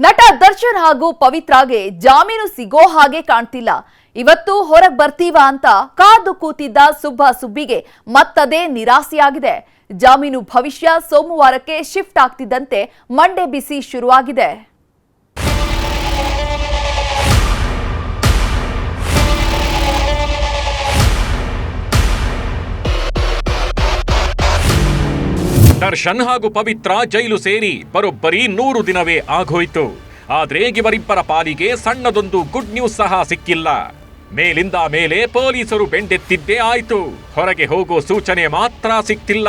ನಟ ದರ್ಶನ್ ಹಾಗೂ ಪವಿತ್ರಾಗೆ ಜಾಮೀನು ಸಿಗೋ ಹಾಗೆ ಕಾಣ್ತಿಲ್ಲ. ಇವತ್ತು ಹೊರಗ್ ಬರ್ತೀವ ಅಂತ ಕಾದು ಕೂತಿದ್ದ ಸುಬ್ಬ ಸುಬ್ಬಿಗೆ ಮತ್ತದೇ ನಿರಾಸೆಯಾಗಿದೆ. ಜಾಮೀನು ಭವಿಷ್ಯ ಸೋಮವಾರಕ್ಕೆ ಶಿಫ್ಟ್ ಆಗ್ತಿದ್ದಂತೆ ಮಂಡೆ ಬಿಸಿ ಶುರುವಾಗಿದೆ. ದರ್ಶನ್ ಹಾಗೂ ಪವಿತ್ರ ಜೈಲು ಸೇರಿ ಬರೋಬ್ಬರಿ ನೂರು ದಿನವೇ ಆಗೋಯ್ತು. ಆದ್ರೆ ಇವರಿಬ್ಬರ ಪಾಲಿಗೆ ಸಣ್ಣದೊಂದು ಗುಡ್ ನ್ಯೂಸ್ ಸಹ ಸಿಕ್ಕಿಲ್ಲ. ಮೇಲಿಂದ ಮೇಲೆ ಪೊಲೀಸರು ಬೆಂಡೆತ್ತಿದ್ದೇ ಆಯ್ತು. ಹೊರಗೆ ಹೋಗೋ ಸೂಚನೆ ಮಾತ್ರ ಸಿಕ್ತಿಲ್ಲ.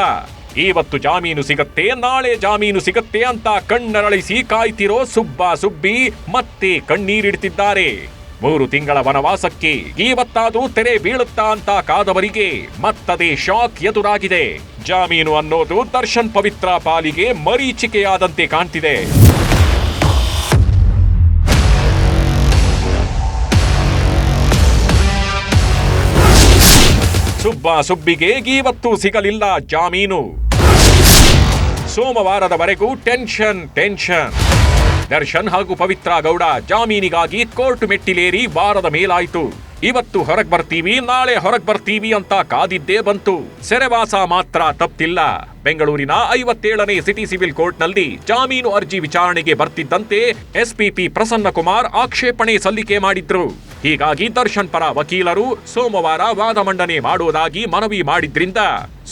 ಇವತ್ತು ಜಾಮೀನು ಸಿಗತ್ತೆ, ನಾಳೆ ಜಾಮೀನು ಸಿಗತ್ತೆ ಅಂತ ಕಣ್ಣರಳಿಸಿ ಕಾಯ್ತಿರೋ ಸುಬ್ಬ ಸುಬ್ಬಿ ಮತ್ತೆ ಕಣ್ಣೀರಿಡ್ತಿದ್ದಾರೆ. ಮೂರು ತಿಂಗಳ ವನವಾಸಕ್ಕೆ ಈವತ್ತಾದರೂ ತೆರೆ ಬೀಳುತ್ತಾ ಅಂತ ಕಾದವರಿಗೆ ಮತ್ತದೇ ಶಾಕ್ ಎದುರಾಗಿದೆ. ಜಾಮೀನು ಅನ್ನೋದು ದರ್ಶನ್ ಪವಿತ್ರ ಪಾಲಿಗೆ ಮರೀಚಿಕೆಯಾದಂತೆ ಕಾಣ್ತಿದೆ. ಸುಬ್ಬ ಸುಬ್ಬಿಗೆ ಈವತ್ತು ಸಿಗಲಿಲ್ಲ ಜಾಮೀನು. ಸೋಮವಾರದವರೆಗೂ ಟೆನ್ಷನ್ ಟೆನ್ಷನ್. ದರ್ಶನ್ ಹಾಗೂ ಪವಿತ್ರ ಗೌಡ ಜಾಮೀನಿಗಾಗಿ ಕೋರ್ಟ್ ಮೆಟ್ಟಿಲೇರಿ ವಾರದ ಮೇಲಾಯಿತು. ಇವತ್ತು ಹೊರಗ್ ಬರ್ತೀವಿ, ನಾಳೆ ಹೊರಗ್ ಬರ್ತೀವಿ ಅಂತ ಕಾದಿದ್ದೇ ಬಂತು. ಸೆರೆವಾಸ ಮಾತ್ರ ತಪ್ಪಿಲ್ಲ ಬೆಂಗಳೂರಿನ ಐವತ್ತೇಳನೇ ಸಿಟಿ ಸಿವಿಲ್ ಕೋರ್ಟ್ನಲ್ಲಿ ಜಾಮೀನು ಅರ್ಜಿ ವಿಚಾರಣೆಗೆ ಬರ್ತಿದ್ದಂತೆ ಎಸ್ಪಿಪಿ ಪ್ರಸನ್ನ ಕುಮಾರ್ ಆಕ್ಷೇಪಣೆ ಸಲ್ಲಿಕೆ ಮಾಡಿದ್ರು. ಹೀಗಾಗಿ ದರ್ಶನ್ ಪರ ವಕೀಲರು ಸೋಮವಾರ ವಾದ ಮಂಡನೆ ಮಾಡುವುದಾಗಿ ಮನವಿ ಮಾಡಿದ್ರಿಂದ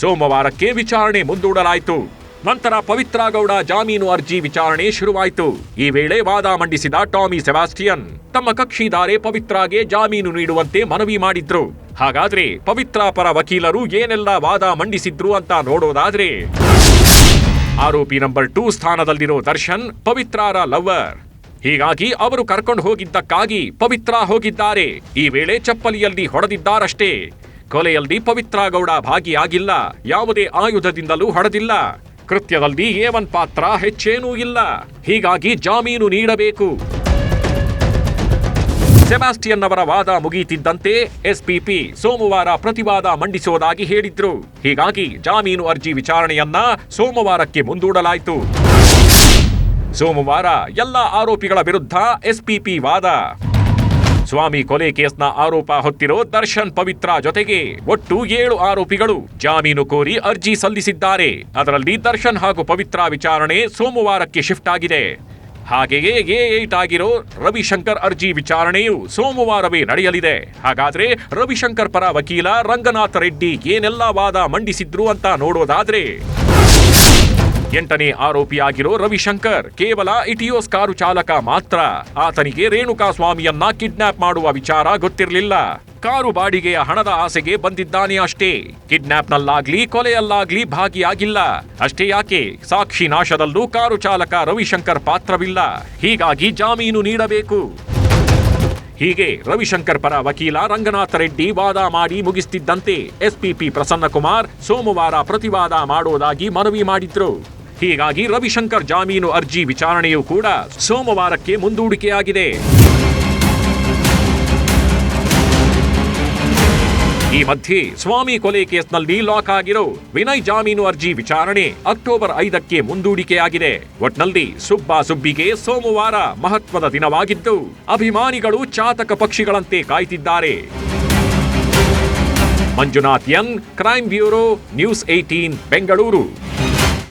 ಸೋಮವಾರಕ್ಕೆ ವಿಚಾರಣೆ ಮುಂದೂಡಲಾಯಿತು. ನಂತರ ಪವಿತ್ರ ಗೌಡ ಜಾಮೀನು ಅರ್ಜಿ ವಿಚಾರಣೆ ಶುರುವಾಯಿತು. ಈ ವೇಳೆ ವಾದ ಮಂಡಿಸಿದ ಟಾಮಿ ಸೆಬಾಸ್ಟಿಯನ್ ತಮ್ಮ ಕಕ್ಷಿದಾರೆ ಪವಿತ್ರಾಗೆ ಜಾಮೀನು ನೀಡುವಂತೆ ಮನವಿ ಮಾಡಿದ್ರು. ಹಾಗಾದ್ರೆ ಪವಿತ್ರ ಪರ ವಕೀಲರು ಏನೆಲ್ಲ ವಾದ ಮಂಡಿಸಿದ್ರು ಅಂತ ನೋಡೋದಾದ್ರೆ ಆರೋಪಿ ನಂಬರ್ ಟೂ ಸ್ಥಾನದಲ್ಲಿರೋ ದರ್ಶನ್ ಪವಿತ್ರಾರ ಲವ್ವರ್. ಹೀಗಾಗಿ ಅವರು ಕರ್ಕೊಂಡು ಹೋಗಿದ್ದಕ್ಕಾಗಿ ಪವಿತ್ರ ಹೋಗಿದ್ದಾರೆ. ಈ ವೇಳೆ ಚಪ್ಪಲಿಯಲ್ಲಿ ಹೊಡೆದಿದ್ದಾರಷ್ಟೇ. ಕೊಲೆಯಲ್ಲಿ ಪವಿತ್ರ ಗೌಡ ಭಾಗಿಯಾಗಿಲ್ಲ. ಯಾವುದೇ ಆಯುಧದಿಂದಲೂ ಹೊಡೆದಿಲ್ಲ. ಕೃತ್ಯದಲ್ಲಿ ಏವನ್ ಪಾತ್ರ ಹೆಚ್ಚೇನೂ ಇಲ್ಲ. ಹೀಗಾಗಿ ಜಾಮೀನು ನೀಡಬೇಕು. ಸೆಬಾಸ್ಟಿಯನ್ ಅವರ ವಾದ ಮುಗಿಯುತ್ತಿದ್ದಂತೆ ಎಸ್ಪಿಪಿ ಸೋಮವಾರ ಪ್ರತಿವಾದ ಮಂಡಿಸುವುದಾಗಿ ಹೇಳಿದ್ರು. ಹೀಗಾಗಿ ಜಾಮೀನು ಅರ್ಜಿ ವಿಚಾರಣೆಯನ್ನ ಸೋಮವಾರಕ್ಕೆ ಮುಂದೂಡಲಾಯಿತು. ಸೋಮವಾರ ಎಲ್ಲ ಆರೋಪಿಗಳ ವಿರುದ್ಧ ಎಸ್ಪಿಪಿ ವಾದ. ಸ್ವಾಮಿ ಕೊಲೆ ಕೇಸ್ನ ಆರೋಪ ಹೊತ್ತಿರೋ ದರ್ಶನ್ ಪವಿತ್ರ ಜೊತೆಗೆ ಒಟ್ಟು ಏಳು ಆರೋಪಿಗಳು ಜಾಮೀನು ಕೋರಿ ಅರ್ಜಿ ಸಲ್ಲಿಸಿದ್ದಾರೆ. ಅದರಲ್ಲಿ ದರ್ಶನ್ ಹಾಗೂ ಪವಿತ್ರ ವಿಚಾರಣೆ ಸೋಮವಾರಕ್ಕೆ ಶಿಫ್ಟ್ ಆಗಿದೆ. ಹಾಗೆಯೇ ಎ ಏಟ್ ಆಗಿರೋ ರವಿಶಂಕರ್ ಅರ್ಜಿ ವಿಚಾರಣೆಯು ಸೋಮವಾರವೇ ನಡೆಯಲಿದೆ. ಹಾಗಾದ್ರೆ ರವಿಶಂಕರ್ ಪರ ವಕೀಲ ರಂಗನಾಥ ರೆಡ್ಡಿ ಏನೆಲ್ಲ ವಾದ ಮಂಡಿಸಿದ್ರು ಅಂತ ನೋಡೋದಾದ್ರೆ ಎಂಟನೇ ಆರೋಪಿಯಾಗಿರೋ ರವಿಶಂಕರ್ ಕೇವಲ ಇಟಿಯೋಸ್ ಕಾರು ಚಾಲಕ ಮಾತ್ರ. ಆತನಿಗೆ ರೇಣುಕಾ ಸ್ವಾಮಿಯನ್ನ ಕಿಡ್ನಾಪ್ ಮಾಡುವ ವಿಚಾರ ಗೊತ್ತಿರಲಿಲ್ಲ. ಕಾರು ಬಾಡಿಗೆಯ ಹಣದ ಆಸೆಗೆ ಬಂದಿದ್ದಾನೆ ಅಷ್ಟೇ. ಕಿಡ್ನಾಪ್ನಲ್ಲಾಗ್ಲಿ, ಕೊಲೆಯಲ್ಲಾಗ್ಲಿ ಭಾಗಿಯಾಗಿಲ್ಲ. ಅಷ್ಟೇ ಯಾಕೆ? ಸಾಕ್ಷಿ ನಾಶದಲ್ಲೂ ಕಾರು ಚಾಲಕ ರವಿಶಂಕರ್ ಪಾತ್ರವಿಲ್ಲ. ಹೀಗಾಗಿ ಜಾಮೀನು ನೀಡಬೇಕು. ಹೀಗೆ ರವಿಶಂಕರ್ ಪರ ವಕೀಲ ರಂಗನಾಥ ರೆಡ್ಡಿ ವಾದ ಮಾಡಿ ಮುಗಿಸ್ತಿದ್ದಂತೆ ಎಸ್ಪಿಪಿ ಪ್ರಸನ್ನಕುಮಾರ್ ಸೋಮವಾರ ಪ್ರತಿವಾದ ಮಾಡೋದಾಗಿ ಮನವಿ ಮಾಡಿದ್ರು. ಹೀಗಾಗಿ ರವಿಶಂಕರ್ ಜಾಮೀನು ಅರ್ಜಿ ವಿಚಾರಣೆಯೂ ಕೂಡ ಸೋಮವಾರಕ್ಕೆ ಮುಂದೂಡಿಕೆಯಾಗಿದೆ. ಈ ಮಧ್ಯೆ ಸ್ವಾಮಿ ಕೊಲೆ ಕೇಸ್ನಲ್ಲಿ ಲಾಕ್ ಆಗಿರೋ ವಿನಯ್ ಜಾಮೀನು ಅರ್ಜಿ ವಿಚಾರಣೆ ಅಕ್ಟೋಬರ್ ಐದಕ್ಕೆ ಮುಂದೂಡಿಕೆಯಾಗಿದೆ. ಒಟ್ನಲ್ಲಿ ಸುಬ್ಬ ಸುಬ್ಬಿಗೆ ಸೋಮವಾರ ಮಹತ್ವದ ದಿನವಾಗಿದ್ದು, ಅಭಿಮಾನಿಗಳು ಚಾತಕ ಪಕ್ಷಿಗಳಂತೆ ಕಾಯ್ತಿದ್ದಾರೆ. Manjunath Young, crime bureau, news eighteen Bengaluru.